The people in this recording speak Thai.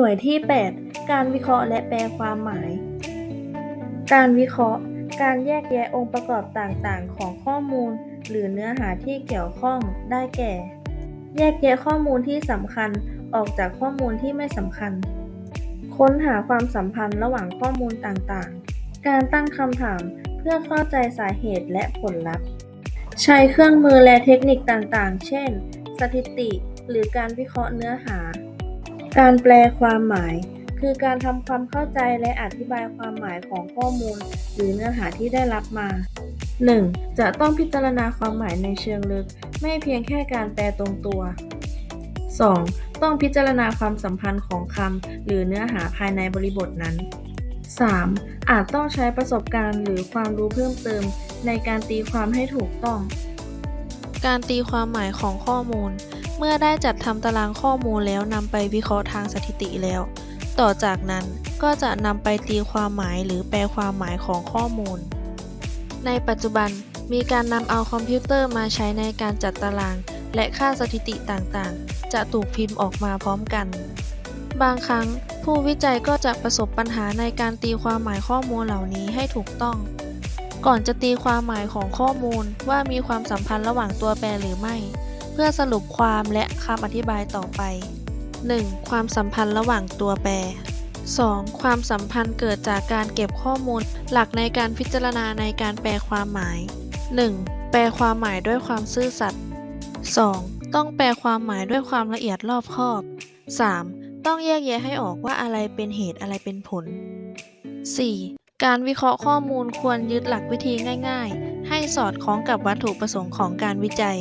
หน่วยที่ 8 การวิเคราะห์และแปลความหมาย การวิเคราะห์ การแยกแยะองค์ประกอบต่างๆ ของข้อมูล หรือเนื้อหาที่เกี่ยวข้องได้แก่ แยกแยะข้อมูลที่สำคัญออกจากข้อมูลที่ไม่สำคัญ ค้นหาความสัมพันธ์ระหว่างข้อมูลต่างๆ การตั้งคำถามเพื่อเข้าใจสาเหตุและผลลัพธ์ ใช้เครื่องมือและเทคนิคต่างๆ เช่น สถิติ หรือการวิเคราะห์เนื้อหา การแปลความหมาย คือการทำความเข้าใจและอธิบายความหมายของข้อมูล หรือเนื้อหาที่ได้รับมา 1. จะต้องพิจารณาความหมายในเชิงลึก ไม่เพียงแค่การแปลตรงตัว 2. ต้องพิจารณาความสัมพันธ์ของคำหรือเนื้อหาภายในบริบทนั้น 3. อาจต้องใช้ประสบการณ์หรือความรู้เพิ่มเติมในการตีความให้ถูกต้อง การตีความหมายของข้อมูล เมื่อได้จัดทำตารางข้อมูลแล้วนำไปวิเคราะห์ทางสถิติแล้ว ต่อจากนั้นก็จะนำไปตีความหมายหรือแปลความหมายของข้อมูล ในปัจจุบันมีการนำเอาคอมพิวเตอร์มาใช้ในการจัดตาราง และค่าสถิติต่างๆ จะถูกพิมพ์ออกมาพร้อมกัน บางครั้งผู้วิจัยก็จะประสบปัญหาในการตีความหมายข้อมูลเหล่านี้ให้ถูกต้อง ก่อนจะตีความหมายของข้อมูลว่ามีความสัมพันธ์ระหว่างตัวแปรหรือไม่ พื่อสรุปความและคำอธิบายต่อไป 1. ความสัมพันธ์ระหว่างตัวแปร 2. ความสัมพันธ์เกิดจากการเก็บข้อมูล หลักในการพิจารณาในการแปลความหมาย 1. แปลความหมายด้วยความซื่อสัตย์ 2. ต้องแปลความหมายด้วยความละเอียดรอบคอบ 3. ต้องแยกแยะให้ออกว่าอะไรเป็นเหตุอะไรเป็นผล 4. การวิเคราะห์ข้อมูลควรยึดหลักวิธีง่าย ๆ ให้สอดคล้องกับวัตถุประสงค์ของการวิจัย